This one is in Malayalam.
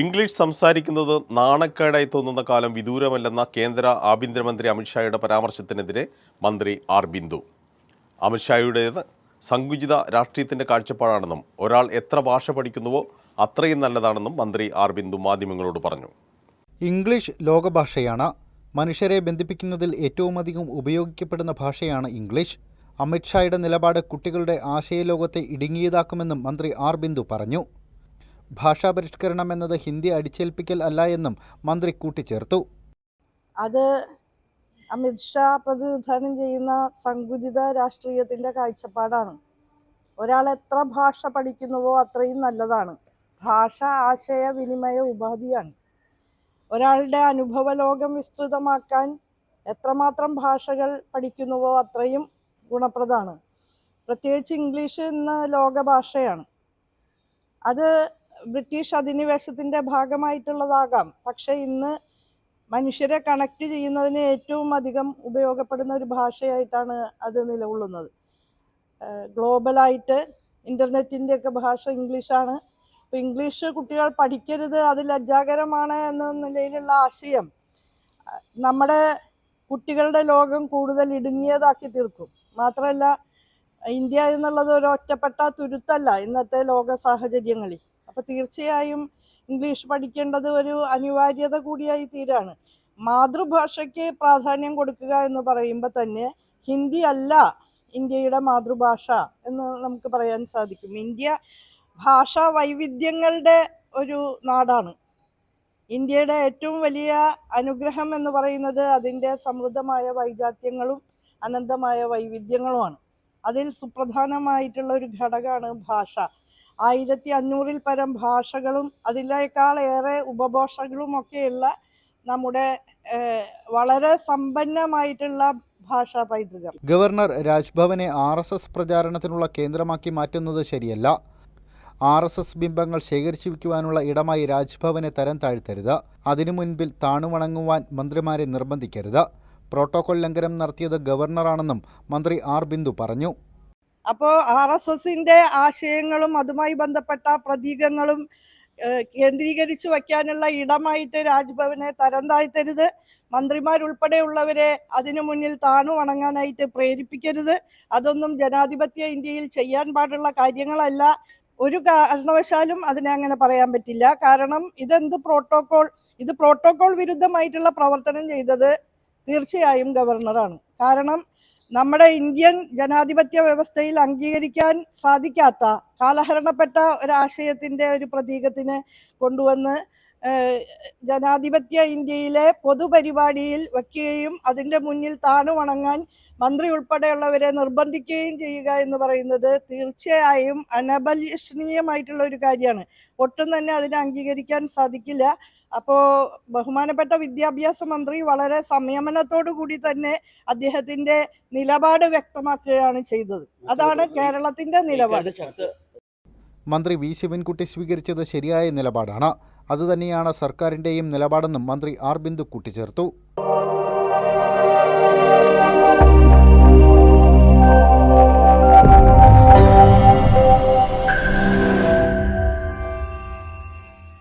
ഇംഗ്ലീഷ് സംസാരിക്കുന്നത് നാണക്കേടായി തോന്നുന്ന കാലം വിദൂരമല്ലെന്ന കേന്ദ്ര ആഭ്യന്തരമന്ത്രി അമിത്ഷായുടെ പരാമർശത്തിനെതിരെ മന്ത്രി ആർ ബിന്ദു. അമിത്ഷായുടേത് സങ്കുചിത രാഷ്ട്രീയത്തിന്റെ കാഴ്ചപ്പാടാണെന്നും ഒരാൾ എത്ര ഭാഷ പഠിക്കുന്നുവോ അത്രയും നല്ലതാണെന്നും മന്ത്രി ആർ ബിന്ദു മാധ്യമങ്ങളോട് പറഞ്ഞു. ഇംഗ്ലീഷ് ലോകഭാഷയാണ്. മനുഷ്യരെ ബന്ധിപ്പിക്കുന്നതിൽ ഏറ്റവുമധികം ഉപയോഗിക്കപ്പെടുന്ന ഭാഷയാണ് ഇംഗ്ലീഷ്. അമിത്ഷായുടെ നിലപാട് കുട്ടികളുടെ ആശയലോകത്തെ ഇടുങ്ങിയതാക്കുമെന്നും മന്ത്രി ആർ ബിന്ദു പറഞ്ഞു. ഭാഷാ പരിഷ്കരണം എന്നത് ഹിന്ദി അടിച്ചേൽപ്പിക്കൽ അല്ല എന്നും മന്ത്രി കൂട്ടിച്ചേർത്തു. അത് അമിത്ഷാ പ്രതിനിധാനം ചെയ്യുന്ന സങ്കുചിത രാഷ്ട്രീയത്തിന്റെ കാഴ്ചപ്പാടാണ്. ഒരാൾ എത്ര ഭാഷ പഠിക്കുന്നുവോ അത്രയും നല്ലതാണ്. ഭാഷ ആശയവിനിമയ ഉപാധിയാണ്. ഒരാളുടെ അനുഭവ ലോകം വിസ്തൃതമാക്കാൻ എത്രമാത്രം ഭാഷകൾ പഠിക്കുന്നുവോ അത്രയും ഗുണപ്രദമാണ്. പ്രത്യേകിച്ച് ഇംഗ്ലീഷ് എന്ന ലോകഭാഷയാണ്. അത് ബ്രിട്ടീഷ് അധിനിവേശത്തിന്റെ ഭാഗമായിട്ടുള്ളതാകാം. പക്ഷേ ഇന്ന് മനുഷ്യരെ കണക്ട് ചെയ്യുന്നതിന് ഏറ്റവും അധികം ഉപയോഗപ്പെടുന്ന ഒരു ഭാഷയായിട്ടാണ് അത് നിലകൊള്ളുന്നത്. ഗ്ലോബലായിട്ട് ഇന്റർനെറ്റിന്റെ ഒക്കെ ഭാഷ ഇംഗ്ലീഷാണ്. അപ്പോൾ ഇംഗ്ലീഷ് കുട്ടികൾ പഠിക്കരുത് അത് ലജ്ജാകരമാണ് എന്ന നിലയിലുള്ള ആശയം നമ്മുടെ കുട്ടികളുടെ ലോകം കൂടുതൽ ഇടുങ്ങിയതാക്കി തീർക്കും. മാത്രമല്ല ഇന്ത്യ എന്നുള്ളത് ഒരു ഒറ്റപ്പെട്ട തുരുത്തല്ല ഇന്നത്തെ ലോക സാഹചര്യങ്ങളിൽ. അപ്പോൾ തീർച്ചയായും ഇംഗ്ലീഷ് പഠിക്കേണ്ടത് ഒരു അനിവാര്യത കൂടിയായി തീരാണ്. മാതൃഭാഷയ്ക്ക് പ്രാധാന്യം കൊടുക്കുക എന്ന് പറയുമ്പോൾ തന്നെ ഹിന്ദി അല്ല ഇന്ത്യയുടെ മാതൃഭാഷ എന്ന് നമുക്ക് പറയാൻ സാധിക്കും. ഇന്ത്യ ഭാഷാ വൈവിധ്യങ്ങളുടെ ഒരു നാടാണ്. ഇന്ത്യയുടെ ഏറ്റവും വലിയ അനുഗ്രഹം എന്ന് പറയുന്നത് അതിന്റെ സമൃദ്ധമായ വൈജാത്യങ്ങളും അനന്തമായ വൈവിധ്യങ്ങളുമാണ്. അതിൽ സുപ്രധാനമായിട്ടുള്ള ഒരു ഘടകമാണ് ഭാഷ. ആയിരത്തി അഞ്ഞൂറിൽ പരം ഭാഷകളും അതിലേക്കാളേറെ ഏറെ ഉപഭാഷകളും ഒക്കെയുള്ള നമ്മുടെ വളരെ സമ്പന്നമായിട്ടുള്ള ഭാഷാ പൈതൃകം. ഗവർണർ രാജ്ഭവനെ ആർ എസ് എസ് പ്രചാരണത്തിനുള്ള കേന്ദ്രമാക്കി മാറ്റുന്നത് ശരിയല്ല. ആർ എസ് എസ് ബിംബങ്ങൾ ശേഖരിച്ചു വയ്ക്കുവാനുള്ള ഇടമായി രാജ്ഭവനെ തരം താഴ്ത്തരുത്. അതിനു മുൻപിൽ താണുവണങ്ങുവാൻ മന്ത്രിമാരെ നിർബന്ധിക്കരുത്. പ്രോട്ടോകോൾ ലംഘനം നടത്തിയത് ഗവർണറാണെന്നും മന്ത്രി ആർ ബിന്ദു പറഞ്ഞു. അപ്പോൾ ആർ എസ് എസിന്റെ ആശയങ്ങളും അതുമായി ബന്ധപ്പെട്ട പ്രതീകങ്ങളും കേന്ദ്രീകരിച്ചു വയ്ക്കാനുള്ള ഇടമായിട്ട് രാജ്ഭവനെ തരം താഴ്ത്തരുത് മന്ത്രിമാരുൾപ്പെടെയുള്ളവരെ അതിനു മുന്നിൽ താണു വണങ്ങാനായിട്ട് പ്രേരിപ്പിക്കരുത്. അതൊന്നും ജനാധിപത്യ ഇന്ത്യയിൽ ചെയ്യാൻ പാടുള്ള കാര്യങ്ങളല്ല. ഒരു കാരണവശാലും അതിനെ അങ്ങനെ പറയാൻ പറ്റില്ല. കാരണം ഇതെന്ത് പ്രോട്ടോകോൾ ഇത് പ്രോട്ടോകോൾ വിരുദ്ധമായിട്ടുള്ള പ്രവർത്തനം ചെയ്തത് തീർച്ചയായും ഗവർണറാണ്. കാരണം നമ്മുടെ ഇന്ത്യൻ ജനാധിപത്യ വ്യവസ്ഥയിൽ അംഗീകരിക്കാൻ സാധിക്കാത്ത കാലഹരണപ്പെട്ട ഒരാശയത്തിന്റെ ഒരു പ്രതീകത്തിന് കൊണ്ടുവന്ന് ജനാധിപത്യ ഇന്ത്യയിലെ പൊതുപരിപാടിയിൽ വയ്ക്കുകയും അതിന്റെ മുന്നിൽ താണു വണങ്ങാൻ മന്ത്രി ഉൾപ്പെടെയുള്ളവരെ നിർബന്ധിക്കുകയും ചെയ്യുക എന്ന് പറയുന്നത് തീർച്ചയായും അനബലീഷണീയമായിട്ടുള്ള ഒരു കാര്യമാണ്. ഒട്ടും തന്നെ അതിനെ അംഗീകരിക്കാൻ സാധിക്കില്ല. അപ്പോൾ ബഹുമാനപ്പെട്ട വിദ്യാഭ്യാസ മന്ത്രി വളരെ സംയമനത്തോടു കൂടി തന്നെ അദ്ദേഹത്തിന്റെ നിലപാട് വ്യക്തമാക്കുകയാണ് ചെയ്തത്. അതാണ് കേരളത്തിന്റെ നിലപാട്. മന്ത്രി വി ശിവൻകുട്ടി സ്വീകരിച്ചത് ശരിയായ നിലപാടാണ്. അതുതന്നെയാണ് സർക്കാരിന്റെയും നിലപാടെന്നും മന്ത്രി ആർ ബിന്ദു കൂട്ടിച്ചേർത്തു